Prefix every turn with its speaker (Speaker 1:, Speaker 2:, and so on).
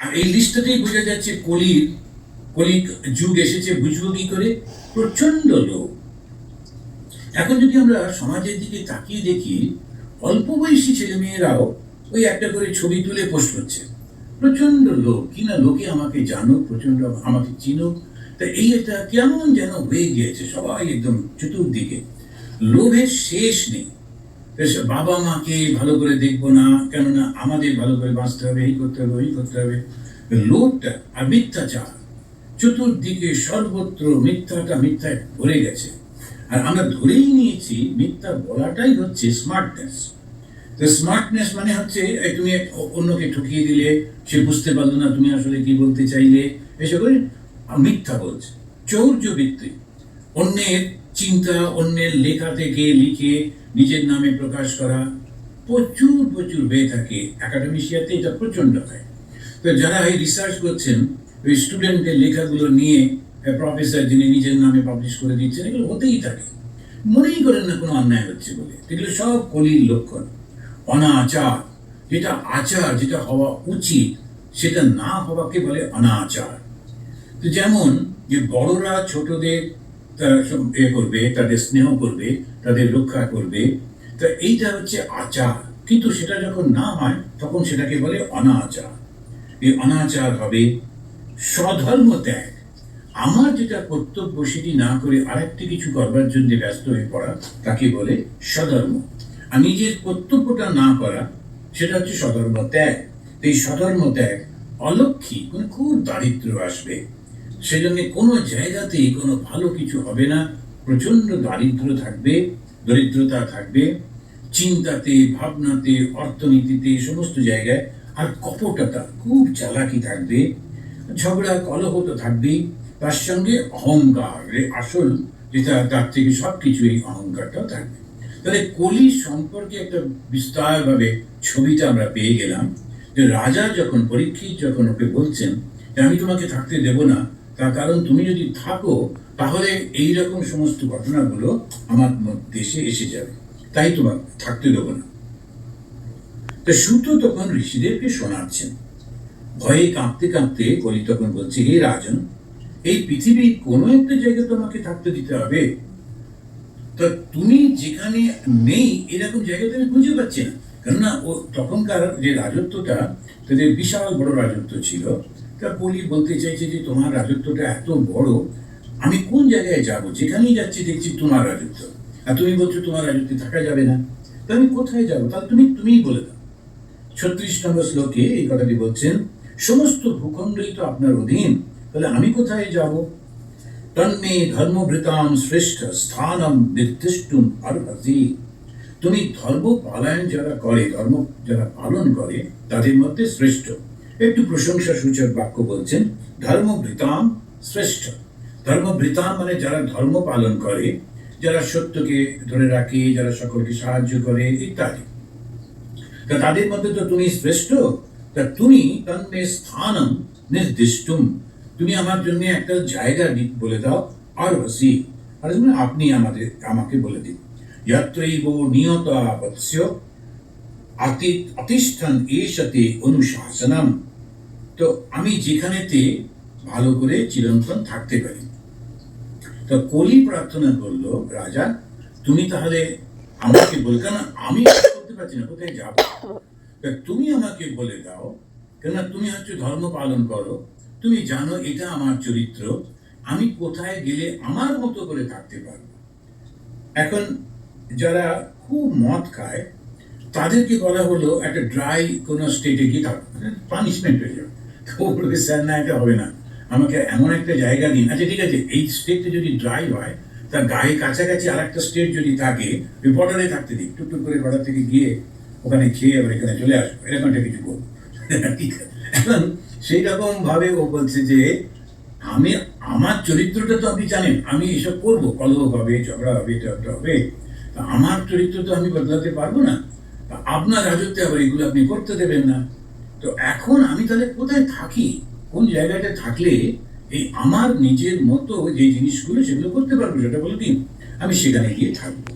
Speaker 1: আর এই লিস্টটাতেই বোঝা যাচ্ছে কলির কলির যুগ এসেছে, বুঝব কি করে? প্রচণ্ড লোক এখন যদি আমরা সমাজের দিকে তাকিয়ে দেখি, অল্প বয়সী ছেলে মেয়েরাও ওই একটা করে ছবি তুলে পোস্ট করছে। প্রচণ্ড লোক কিনা লোকে আমাকে জানো প্রচণ্ড আমাকে চিনো তা এই একটা কেমন যেন হয়ে গিয়েছে সবাই একদম চতুর্দিকে। লোভের শেষ নেই। বাবা মাকে ভালো করে দেখব না, কেননা আমাদের ভালো করে বাঁচতে হবে, এই করতে হবে, ওই করতে হবে। লোভটা আর মিথ্যাচার, চতুর্দিকে সর্বত্র মিথ্যাটা মিথ্যায় ভরে গেছে। আর আমরা ধরেই নিয়েছি, মিথ্যা বলাটাই হচ্ছে স্মার্টনেস তো স্মার্টনেস মানে হচ্ছে তুমি অন্যকে ঠকিয়ে দিলে, সে বুঝতে পারল না তুমি আসলে কি বলতে চাইলে এসব মিথ্যা বলছে। চৌর্যবৃত্তি, অন্যের চিন্তা অন্যের লেখা থেকে লিখে নিজের নামে প্রকাশ করা প্রচুর প্রচুর হয়ে থাকে। একাডেমিশিয়াতে এটা প্রচণ্ড হয়। তো যারা এই রিসার্চ করছেন, ওই স্টুডেন্টের লেখাগুলো নিয়ে প্রফেসর যিনি নিজের নামে পাবলিশ করে দিচ্ছেন, এগুলো হতেই থাকে। মনেই করেন না কোনো অন্যায় হচ্ছে বলে। এগুলো সব কলির লক্ষণ। অনাচার। যেটা আচার, যেটা হওয়া উচিত, সেটা না হওয়াকে বলে অনাচার। তো যেমন যে বড়রা ছোটদের এ করবে, তাদের স্নেহ করবে, তাদের রক্ষা করবে। তা এইটা হচ্ছে আচার। কিন্তু সেটা যখন না হয়, তখন সেটাকে বলে অনাচার। এই অনাচার হবে স্বধর্ম ত্যাগ। আমার যেটা কর্তব্য, সেটি না করে আরেকটি কিছু করবার জন্য ব্যস্ত হয়ে পড়া, তাকে বলে স্বধর্ম। আর নিজের কর্তব্যটা না করা, সেটা হচ্ছে স্বধর্ম ত্যাগ। এই স্বধর্ম ত্যাগ অলক্ষী মানে খুব দারিদ্র আসবে। সেজন্য কোনো জায়গাতেই কোনো ভালো কিছু হবে না। প্রচণ্ড দারিদ্র থাকবে, দরিদ্রতা থাকবে, চিন্তাতে, ভাবনাতে, অর্থনীতিতে, সমস্ত জায়গায় আর কপটতা খুব চালাকি থাকবে, ঝগড়া, কলহ তো থাকবেই। তার সঙ্গে অহংকার আসল যেটা, তার থেকে সব কিছু এই অহংকারটাও থাকবে। তাহলে কলি সম্পর্কে একটা বিস্তারভাবে ছবিটা আমরা পেয়ে গেলাম যে রাজা যখন পরীক্ষিত, যখন ওকে বলছেন যে আমি তোমাকে থাকতে দেব না তার কারণ তুমি যদি থাকো, তাহলে এই রকম সমস্ত ঘটনাগুলো আমার দেশে এসে যাবে। তাই তোমার থাকতে দেবো না। তো সুতো তখন ঋষিদেরকে শোনাচ্ছেন। ভয়ে কাঁপতে কাঁপতে কলি তখন বলছে, হে রাজন, এই পৃথিবীর কোনো একটা জায়গায় তোমাকে থাকতে দিতে হবে। তা তুমি যেখানে নেই, এরকম জায়গাতে তুমি খুঁজে পাচ্ছি না। কেননা ও তখনকার যে রাজত্বটা, তাদের বিশাল বড় রাজত্ব ছিল। তা কলি বলতে চাইছে যে, তোমার রাজত্বটা এত বড়, আমি কোন জায়গায় যাব? যেখানেই যাচ্ছি দেখছি তোমার রাজত্ব। আর তুমি বলছো, তোমার রাজত্বে থাকা যাবে না। তা আমি কোথায় যাব? তাহলে তুমি, তুমিই বলে দাও। ছত্রিশ নম্বর শ্লোকে এই কথাটি বলছেন, সমস্ত ভূখণ্ডই তো আপনার অধীন, তাহলে আমি কোথায় যাব? তন্মে ধর্মভৃতাম শ্রেষ্ঠ স্থানম নির্দিষ্টুম অর্হসি। তুমি ধর্ম পালায়ন যারা করে, ধর্ম যারা পালন করে, তাদের মধ্যে শ্রেষ্ঠ। একটু প্রশংসা সূচক বাক্য বলছেন ধর্মভৃতাম শ্রেষ্ঠ। ধর্মভৃতাম মানে যারা ধর্ম পালন করে, যারা সত্যকে ধরে রাখে, যারা সকলকে সাহায্য করে, ইত্যাদি। তা তাদের মধ্যে তো তুমি শ্রেষ্ঠ, তা তুমি তন্মে স্থানম নির্দিষ্টুম। তুমি আমার জন্য একটা জায়গা বলে দাও আর হসি আর মানে আপনি আমাদের, আমাকে বলে দিন। যত্রৈব নিয়ত বৎস্য আতি অতিষ্ঠান এসতে অনুশাসনম। তো আমি যেখানেতে ভালো করে চিরন্তন থাকতে পারি। তো কলি প্রার্থনা করল রাজা, তুমি তাহলে আমাকে বল কেন আমি করতে পারছি না, কোথায় যাব? তুমি আমাকে বলে দাও, কেন তুমি হচ্ছে ধর্ম পালন করো। তুমি জানো এটা আমার চরিত্র, আমি কোথায় গেলে আমার মতো করে থাকতে পারব। এখন যারা খুব মদ খায় তাদেরকে বলা হলো, একটা ড্রাই কোনো স্টেটে গিয়ে থাকো পানিশমেন্ট হয়ে যাবে। বলবে, স্যার, না, এটা হবে না। আমাকে এমন একটা জায়গা দিন। আচ্ছা ঠিক আছে, এই স্টেটটা যদি ড্রাই হয়, তার গায়ে কাছাকাছি আর একটা স্টেট যদি থাকে, ওই বর্ডারে থাকতে দিই টুকটুক করে বর্ডার থেকে গিয়ে ওখানে খেয়ে আবার এখানে চলে আসব। এরকম একটা কিছু করব। ঠিক আছে। এখন সেই রকম ভাবে ও বলছে যে, আমি, আমার চরিত্রটা তো আপনি জানেন, আমি এসব করব। কলহ হবে, ঝগড়া হবে ঝগড়া হবে। আমার চরিত্র তো আমি বদলাতে পারব না। আপনার রাজত্বে আবার এগুলো আপনি করতে দেবেন না। তো এখন আমি তাহলে কোথায় থাকি? কোন জায়গাটা থাকলে এই আমার নিজের মতো যে জিনিসগুলো সেগুলো করতে পারব, সেটা বলে দিন আমি সেখানে গিয়ে থাকব।